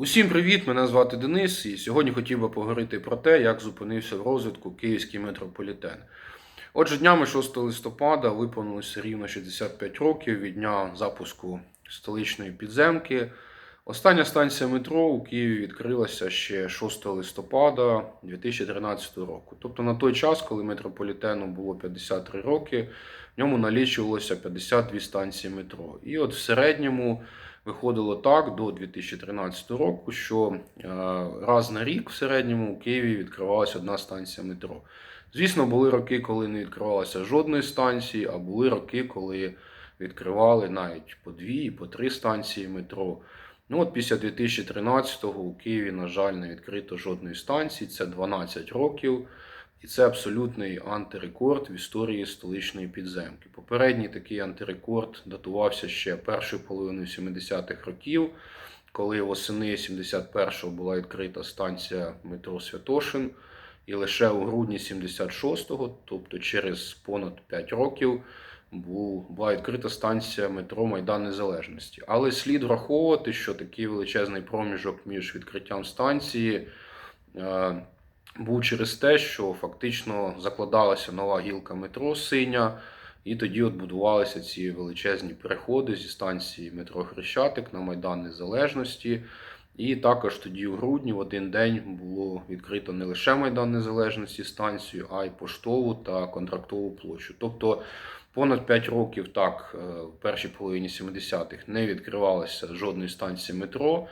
Усім привіт! Мене звати Денис, і сьогодні хотів би поговорити про те, як зупинився в розвитку київський метрополітен. Отже, днями 6 листопада виповнилося рівно 65 років від дня запуску столичної підземки. Остання станція метро у Києві відкрилася ще 6 листопада 2013 року. Тобто на той час, коли метрополітену було 53 роки, в ньому налічувалося 52 станції метро. І от в середньому виходило так до 2013 року, що е, раз на рік в середньому у Києві відкривалася одна станція метро. Звісно, були роки, коли не відкривалося жодної станції, а були роки, коли відкривали навіть по дві по три станції метро. Ну от після 2013-го у Києві, на жаль, не відкрито жодної станції. Це 12 років. І це абсолютний антирекорд в історії столичної підземки. Попередній такий антирекорд датувався ще першою половиною 70-х років, коли восени 71-го була відкрита станція метро Святошин. І лише у грудні 76-го, тобто через понад 5 років, була відкрита станція метро Майдан Незалежності. Але слід враховувати, що такий величезний проміжок між відкриттям станції е, був через те, що фактично закладалася нова гілка метро синя, і тоді от будувалися ці величезні переходи зі станції метро Хрещатик на Майдан Незалежності. І також тоді, у грудні, в один день було відкрито не лише Майдан Незалежності станцію, а й поштову та контрактову площу. Тобто понад 5 років так, е, в першій половині 70-х не відкривалося жодної станції метро.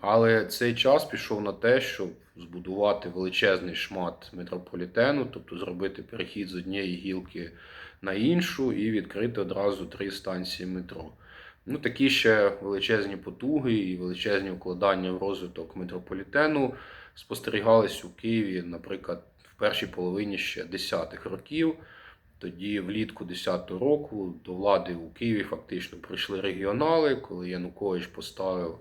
Але цей час пішов на те, щоб збудувати величезний шмат метрополітену, тобто зробити перехід з однієї гілки на іншу і відкрити одразу три станції метро. Ну, такі ще величезні потуги і величезні вкладання в розвиток метрополітену спостерігались у Києві, наприклад, в першій половині ще 10-х років. Тоді, влітку 10-го року, до влади у Києві фактично прийшли регіонали, коли Янукович поставив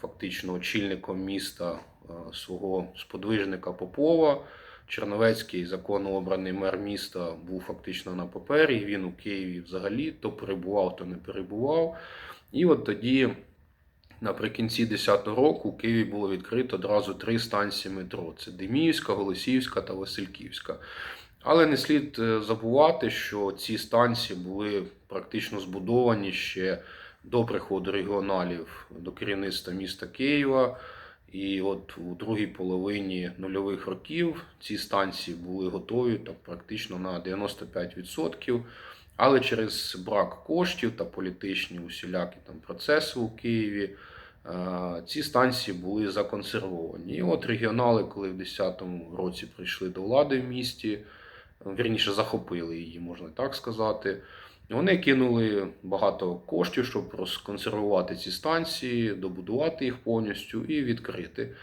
фактично очільником міста е, свого сподвижника Попова. Черновецький законно обраний мер міста був фактично на папері. Він у Києві взагалі то перебував, то не перебував. І от тоді, наприкінці 10-го року, у Києві було відкрито одразу три станції метро: це Деміївська, Голосіївська та Васильківська. Але не слід е, забувати, що ці станції були практично збудовані ще до приходу регіоналів до керівництва міста Києва. І от у другій половині нульових років ці станції були готові так, практично на 95%. Але через брак коштів та політичні усілякі там процеси у Києві е, ці станції були законсервовані. І от регіонали, коли в 2010 році прийшли до влади в місті, вірніше захопили її, можна так сказати. Вони кинули багато коштів, щоб розконсервувати ці станції, добудувати їх повністю і відкрити.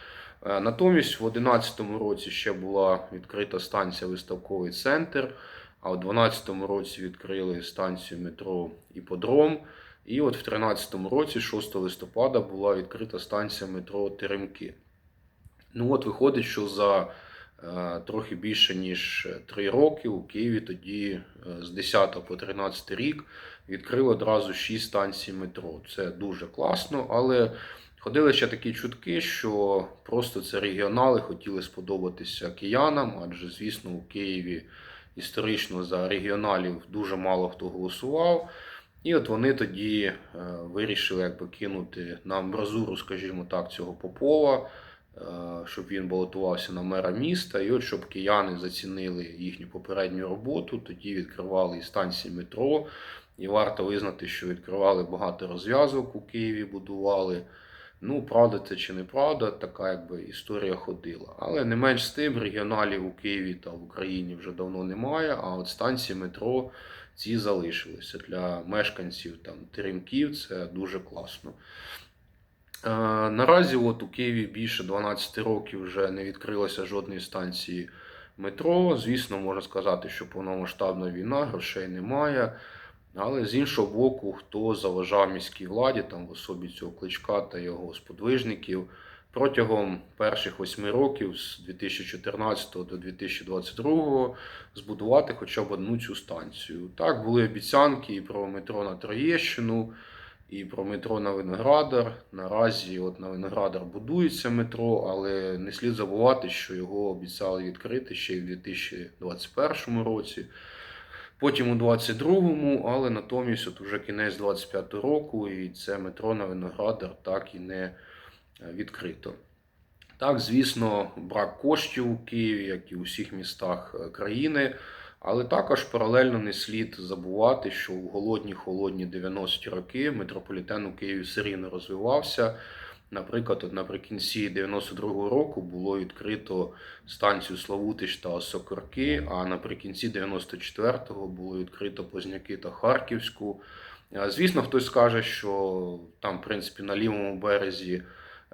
Е, Натомість, в 2011 році ще була відкрита станція Виставковий центр, а в 2012 році відкрили станцію метро Іподром. І от в 2013 році, 6 листопада, була відкрита станція метро Теремки. Ну от виходить, що за трохи більше ніж 3 роки у Києві тоді е, з 10 по 13 рік відкрили одразу 6 станцій метро. Це дуже класно, але ходили ще такі чутки, що просто це регіонали хотіли сподобатися киянам, адже, звісно, у Києві історично за регіоналів дуже мало хто голосував. І от вони тоді е, вирішили якби кинути на амбразуру, скажімо так, цього Попова. Е, щоб він балотувався на мера міста, і от щоб кияни зацінили їхню попередню роботу, тоді відкривали і станції метро. І варто визнати, що відкривали багато розв'язок у Києві, будували. Ну, правда, це чи неправда, така якби історія ходила. Але не менш з тим, регіоналів у Києві та в Україні вже давно немає. А от станції метро ці залишилися для мешканців там Теремків. Це дуже класно. Е, Наразі от у Києві більше 12 років вже не відкрилося жодної станції метро. Звісно, можна сказати, що повномасштабна війна, грошей немає. Але з іншого боку, хто заважав міській владі, там в особі цього кличка та його сподвижників, протягом перших восьми років з 2014 до 2022 збудувати хоча б одну цю станцію. Так, були обіцянки і про метро на Троєщину. І про метро на Виноградар. Наразі от на Виноградар будується метро, але не слід забувати, що його обіцяли відкрити ще й в 2021 році. Потім у 22-му, але натомість от уже кінець 25-го року, і це метро на Виноградар так і не е, відкрито. Так, звісно, брак коштів у Києві, як і у всіх містах е, країни, але також паралельно не слід забувати, що у голодні холодні 90-ті роки метрополітен у Києві все рівно розвивався. Наприклад, от наприкінці 92-го року було відкрито станцію Славутич та Сокорки, а наприкінці 94-го було відкрито Позняки та Харківську. Е, Звісно, хтось скаже, що там, в принципі, на лівому березі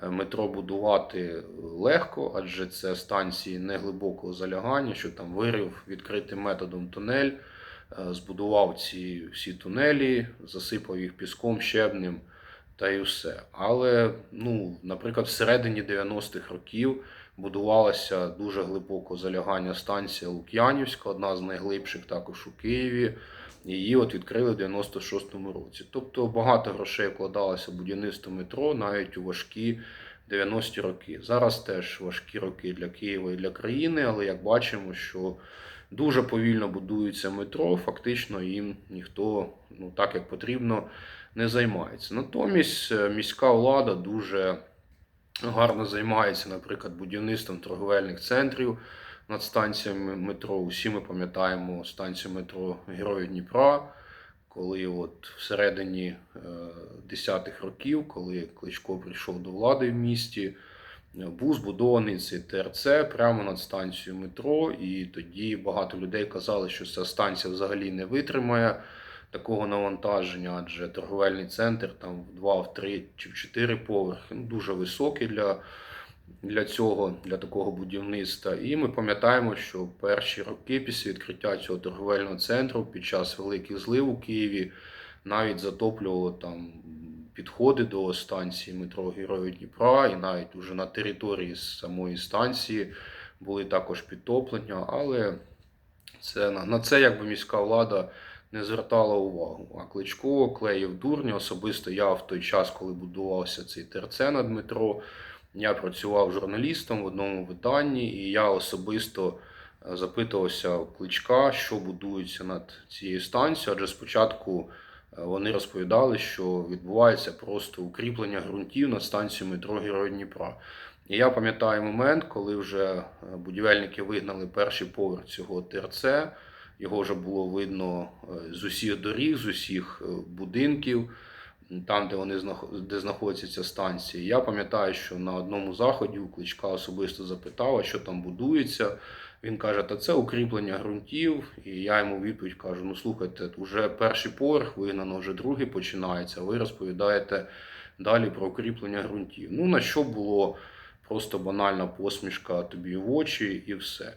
метро будувати легко, адже це станції неглибокого залягання, що там вирив відкритим методом тунель, е, збудував ці всі тунелі, засипав їх піском, щебнем та й все. Але, ну, наприклад, всередині 90-х років будувалася дуже глибоко залягання станція Лук'янівська, одна з найглибших також у Києві. Її от відкрили в 96-му році. Тобто багато грошей вкладалося в будівництво метро навіть у важкі 90-ті роки. Зараз теж важкі роки для Києва і для країни, але як бачимо, що дуже повільно будується метро, фактично їм ніхто ну, так як потрібно не займається. Натомість е, міська влада дуже гарно займається, наприклад, будівництвом торговельних центрів над станціями метро. Усі ми пам'ятаємо станцію метро Герої Дніпра, коли от всередині е, 10-х років, коли Кличко прийшов до влади в місті, е, був збудований цей ТРЦ прямо над станцією метро, і тоді багато людей казали, що ця станція взагалі не витримає такого навантаження, адже торговельний центр там в 2, в 3 чи в 4 поверхи ну, дуже високий для, для цього, для такого будівництва. І ми пам'ятаємо, що перші роки після відкриття цього торговельного центру під час великих злив у Києві навіть затоплювало там підходи до станції метро Герої Дніпра, і навіть уже на території самої станції були також підтоплення, але це на, на це якби міська влада не звертала увагу. А Кличко клеїв дурні. Особисто я в той час, коли будувався цей ТРЦ над метро, я працював журналістом в одному виданні, і я особисто е, запитувався у Кличка, що будується над цією станцією, адже спочатку е, вони розповідали, що відбувається просто укріплення ґрунтів над станцією метро Герой Дніпра. І я пам'ятаю момент, коли вже е, будівельники вигнали перший поверх цього ТРЦ. Його вже було видно з усіх доріг, з усіх будинків, там, де вони де знаходяться ця станція. Я пам'ятаю, що на одному заході у Кличка особисто запитав, а що там будується. Він каже, та це укріплення ґрунтів. І я йому відповідь кажу: ну слухайте, вже перший поверх вигнано, вже другий починається. Ви розповідаєте далі про укріплення ґрунтів. Ну на що було просто банальна посмішка тобі в очі і все.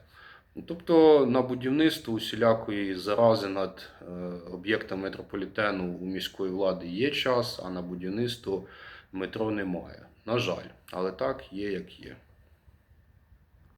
Тобто на будівництво усілякої зарази над е, об'єктами метрополітену у міської влади є час, а на будівництво метро немає. На жаль, але так є як є.